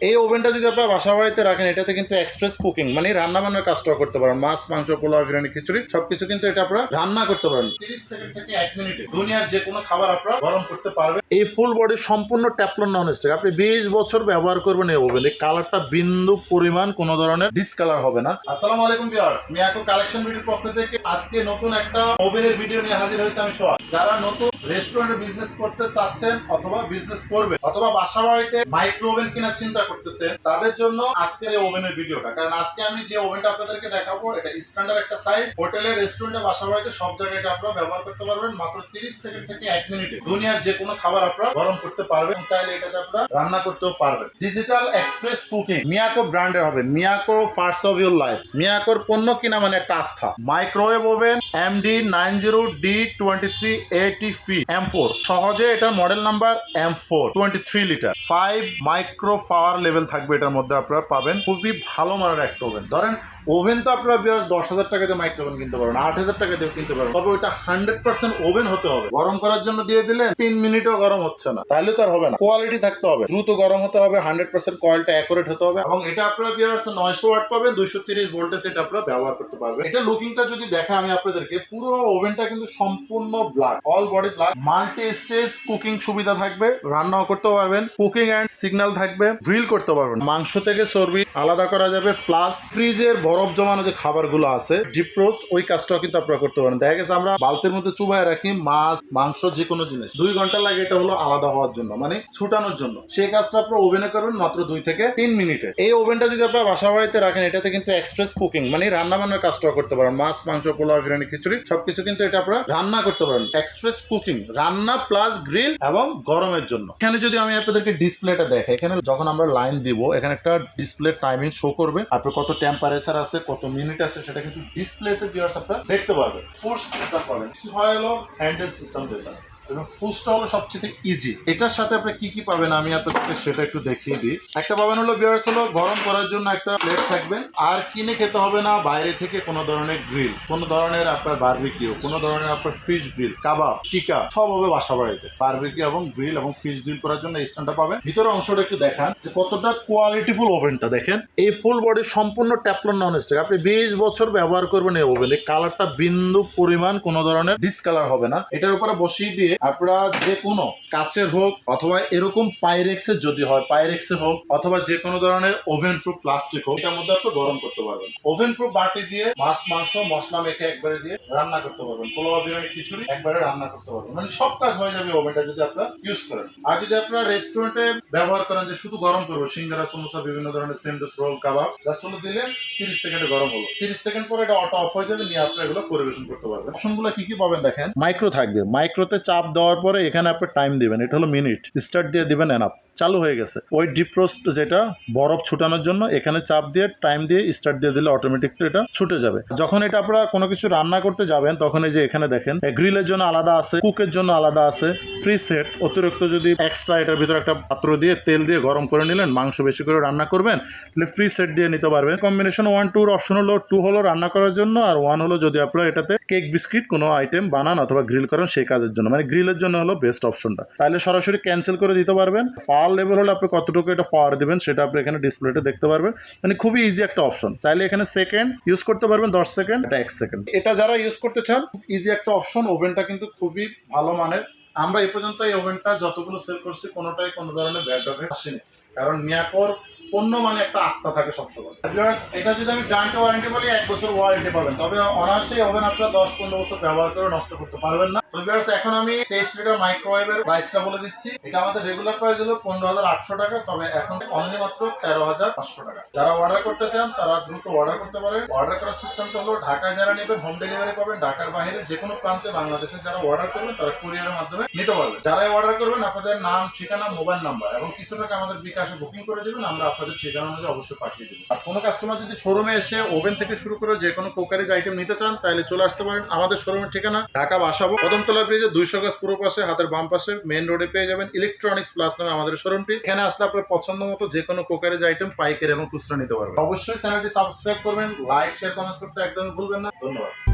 এই ওভেনটা যদি আপনারা বাসা বাড়িতে রাখেন, এটাতে কিন্তু এক্সপ্রেস কুকিং মানে রান্না বান্নার কাজটাও করতে পারেন। মাছ, মাংস, পোলাও, বিরিয়ানি, খিচুড়ি, সবকিছু কিন্তু এটা আপনারা রান্না করতে পারেন। তিরিশ সেকেন্ড থেকে এক মিনিটে দুনিয়ার যে কোনো খাবার আপনারা গরম করতে পারবেন। এই ফুল বডি সম্পূর্ণ ট্যাফলন নন স্টিক আপনি বিশ বছর ব্যবহার করবেন এই ওভেন এই কালারটা বিন্দু পরিমাণ কোনো ধরনের ডিসকালার হবে না। আসসালামু আলাইকুম ভিউয়ার্স মিয়াকো কালেকশন ভিডিওর পক্ষ থেকে আজকে নতুন একটা ওভেনের ভিডিও নিয়ে হাজির হয়েছে আমি সোহাগ। যারা নতুন রেস্টুরেন্টে বিজনেস করতে চাচ্ছেন অথবা বিজনেস করবে অথবা বাসা বাড়িতে মাইক্রো ওভেন কেনার চিন্তা করতেছেন তাদের জন্য আজকের এই ওভেনের ভিডিওটা। কারণ আজকে আমি যে ওভেনটা আপনাদেরকে দেখাবো, এটা স্ট্যান্ডার্ড একটা সাইজ হোটেলে রেস্টুরেন্টে বাসা বাড়িতে সব জায়গায় এটা আপনারা ব্যবহার করতে পারবেন। মাত্র 30 সেকেন্ড থেকে এক মিনিটে দুনিয়ার যে কোনো খাবার আপনারা গরম করতে পারবেন চাইলে এটাতে আপনারা রান্না করতেও পারবেন। ডিজিটাল এক্সপ্রেস কুকিং মিয়াকো ব্র্যান্ডের হবে। Miyako first of your life মিয়াকোর পণ্য কিনা মানে একটা আস্থা। Microwave oven MD nine zero D twenty three eighty ফি এম ফোর সহজে এটার model number M four twenty three litre five micro power level থাকবে এটার মধ্যে আপনারা পাবেন। খুবই ভালো মানের একটা ওভেন ধরেন ওভেন তো আপনারা বিয়ার দশ হাজার টাকা দিয়ে মাইক্রো ওভেন কিনতে পারবেন, আট হাজার টাকা দিয়ে কিনতে পারবেন। তবে ওইটা হান্ড্রেড পার্সেন্ট ওভেন হতে হবে। গরম করার জন্য দিয়ে দিলেন, তিন মিনিটও গরম হচ্ছে না। তাহলে তো আর হবে না। কোয়ালিটি থাকতে হবে। দ্রুত গরম হতে হবে হান্ড্রেড পার্সেন্ট কয়েলটা অ্যাকুরেট হতে হবে। এবং এটা আপনারা বিয়ার্স নয়শো ওয়াট পাবেন, দুইশো তিরিশ ভোল্টেজ এটা আপনারা ব্যবহার করতে পারবেন। এটা লুকিংটা যদি দেখা আমি আপনাদেরকে, পুরো ওভেনটা কিন্তু সম্পূর্ণ black all body black multi stage cooking সুবিধা থাকবে, রান্নাও করতে পারবেন। কুকিং অ্যান্ড সিগন্যাল থাকবে। গ্রিল করতে পারবেন মাংস থেকে চর্বি আলাদা করা যাবে প্লাস ফ্রিজের বরফ জমানো যে খাবারগুলো আছে ডিপ রোস্ট ওই কাজটাও কিন্তু আপনারা করতে পারেন। দেখা গেছে আমরা বালতির মধ্যে চুবাই রাখি মাছ, মাংস যে কোনো জিনিস। দুই ঘণ্টা লাগে, এটা হলো আলাদা হওয়ার জন্য মানে ছুটানোর জন্য। সেই কাজটা আপনারা ওভেনে করবেন মাত্র দুই থেকে তিন মিনিটে। এই ওভেনটা যদি আপনারা বাসা বাড়িতে রাখেন, এটাতে কিন্তু এক্সপ্রেস কুকিং মানে রান্না বান্নার কাজটাও করতে পারেন। মাছ, মাংস, পোলাও, বিরিয়ানি, খিচুড়ি, সবকিছু কিন্তু এটা আপনারা রান্না করতে পারেন। এক্সপ্রেস কুকিং রান্না প্লাস গ্রিল এবং গরমের জন্য। এখানে যদি আমি আপনাদেরকে ডিসপ্লেটা দেখাই, এখানে যখন আমরা লাইন দিব। এখানে একটা ডিসপ্লে টাইমিং শো করবে। আপনার কত টেম্পারেচার আছে, কত মিনিট আছে, সেটা কিন্তু ডিসপ্লেতে ভিউয়ার্স আপনারা দেখতে পারবেন। ফোর্স সিস্টেম পাবেন। কিছু হয় হলো হ্যান্ডেল সিস্টেম যেটা। এবং ফুসটা হলো সবচেয়ে ইজি এটার সাথে আপনি কি কি পাবেন আমি আপনাদেরকে সেটা একটু দেখিয়ে দিই। একটা পাবেন হলো বিয়ার্স হলো গরম করার জন্য একটা প্লেট থাকবে। আর কিনে খেতে হবে না, বাইরে থেকে কোনো ধরনের গ্রিল কোনো ধরনের আপনার বারবিকিউ কোনো ধরনের আপনার ফিশ গ্রিল কাবাব টিকা সব হবে বাসা বাড়িতে। বারবিকিউ এবং গ্রিল এবং ফিশ গ্রিল করার জন্য এই স্ট্যান্ডটা পাবেন। ভিতরে অংশটা একটু দেখান, যে কতটা কোয়ালিটিফুল ওভেনটা দেখেন। এই ফুল বডি সম্পূর্ণ ট্যাফলন নন স্টিক আপনি বিশ বছর ব্যবহার করবেন এই ওভেন এই কালারটা বিন্দু পরিমাণ কোনো ধরনের ডিসকালার হবে না। এটার উপরে বসিয়ে দিয়ে আপনারা যে কোনো কাচের হোক অথবা এরকম পাইরেক্সের যদি হয় পাইরেক্সের হোক অথবা যে কোনো ধরনের ওভেন প্রুফ প্লাস্টিক হোক, এটার মধ্যে আপনি গরম করতে পারবেন। ওভেন প্রুফ বাটি দিয়ে মাছ, মাংস, মশলা মেখে একবারে দিয়ে রান্না করতে পারবেন। পোলাও, বিরিয়ানি, খিচুড়ি একবারে রান্না করতে পারবেন। মানে সব কাজ হয়ে যাবে ওভেনটা যদি আপনারা ইউজ করেন। আর যদি আপনারা রেস্টুরেন্টে ব্যবহার করেন যে শুধু গরম করব, সিঙ্গারা, সমোসা, বিভিন্ন ধরনের স্যান্ডউইচ রোল কাবাব জাস্ট হলো দিলেন তিরিশ সেকেন্ডে গরম হলো। তিরিশ সেকেন্ড পরে এটা অটো অফ হয়ে যাবে, নিয়ে আপনারা এগুলো পরিবেশন করতে পারবেন। অপশনগুলো কি কি পাবেন দেখেন? মাইক্রো থাকবে। মাইক্রোতে চাপ দেওয়ার পরে এখানে আপনি টাইম দিবেন। এটা হলো মিনিট স্টার্ট দিয়ে দিবেন এনাপ চালু হয়ে গেছে। ওই ডিপ রোস্ট যেটা বরফ ছুটানোর জন্য, এখানে চাপ দিয়ে টাইম দিয়ে স্টার্ট দিয়ে দিলে অটোমেটিকলি এটা ছুটে যাবে। যখন এটা আপনারা কোনো কিছু রান্না করতে যাবেন, তখন এই যে এখানে দেখেন গ্রিলের জন্য আলাদা আছে কুকের জন্য আলাদা আছে ফ্রি সেট অতিরিক্ত যদি এক্সট্রা এটার ভিতরে একটা পাত্র দিয়ে তেল দিয়ে গরম করে নিলেন, মাংস বেশি করে রান্না করবেন, তাহলে ফ্রি সেট দিয়ে নিতে পারবেন। কম্বিনেশন ওয়ান টুর অপশন হলো টু হলো রান্না করার জন্য, আর ওয়ান হলো যদি আপনারা এটাতে কেক বিস্কিট কোনো আইটেম বানান অথবা গ্রিল করেন, সেই কাজের জন্য। মানে গ্রিলের জন্য হলো বেস্ট অপশনটা তাহলে সরাসরি ক্যান্সেল করে দিতে পারবেন। পাওয়ার লেভেল হলে আপনি কতটুকু এটা পাওয়ার দেবেন সেটা আপনি এখানে ডিসপ্লেতে দেখতে পারবেন। মানে খুবই ইজি একটা অপশন চাইলে এখানে সেকেন্ড ইউজ করতে পারবেন, দশ সেকেন্ড এটা এক সেকেন্ড এটা যারা ইউজ করতে চান ইজি একটা অপশন ওভেনটা কিন্তু খুবই ভালো মানের। আমরা এই পর্যন্ত এই ওভেনটা যতগুলো সেল করছি, কোনোটাই কোনো ধরনের ব্যাড আসেনি। কারণ মিয়াকোর পণ্য মানে একটা আস্থা থাকে সবসময়। এটা যদি আমি গ্রান্ট ওয়ারেন্টি বলি, এক বছর ওয়ারেন্টি পাবেন। তবে অনায়াসে ওভেন আপনারা দশ পনেরো বছর ব্যবহার করে নষ্ট করতে পারবেন না। তো ভিউয়ার্স এখন আমি তেইশ লিটার মাইক্রোওয়েভের প্রাইসটা বলে দিচ্ছি। এটা আমাদের রেগুলার প্রাইস হলো পনেরো হাজার আটশো টাকা, তবে এখন অনলি মাত্র তেরো হাজার পাঁচশো টাকা। যারা অর্ডার করতে চান, তারা দ্রুত অর্ডার করতে পারেন। অর্ডার করার সিস্টেমটা হলো, ঢাকায় যারা নেবেন হোম ডেলিভারি পাবেন। ঢাকার বাইরে যে কোনো প্রান্তে বাংলাদেশে যারা অর্ডার করবেন, তারা কুরিয়ারের মাধ্যমে নিতে পারবেন। যারাই অর্ডার করবেন, আপনাদের নাম, ঠিকানা মোবাইল নাম্বার এবং কিছু টাকা আমাদের বিকাশে বুকিং করে দেবেন। আমরা আপনাদের ঠিকানা অনুযায়ী অবশ্যই পাঠিয়ে দেবো আর কোনো কাস্টমার যদি শোরুমে এসে ওভেন থেকে শুরু করে যে কোনো কোকারিজ আইটেম নিতে চান, তাহলে চলে আসতে পারেন। আমাদের শোরুমের ঠিকানা, ঢাকা বাসাবো। কদমতলা ব্রিজে দুইশো গাছ পূর্ব পাশে, হাতের বাম পাশে মেন রোডে পেয়ে যাবেন ইলেকট্রনিক্স প্লাস নামে আমাদের শোরুমটি এখানে আসলে আপনার পছন্দ মতো যে কোনো কোকারিজ আইটেম পাইকারি এবং খুচরা নিতে পারবেন। অবশ্যই চ্যানেলটি সাবস্ক্রাইব করবেন লাইক শেয়ার কমেন্টস করতে একদমই ভুলবেন না। ধন্যবাদ।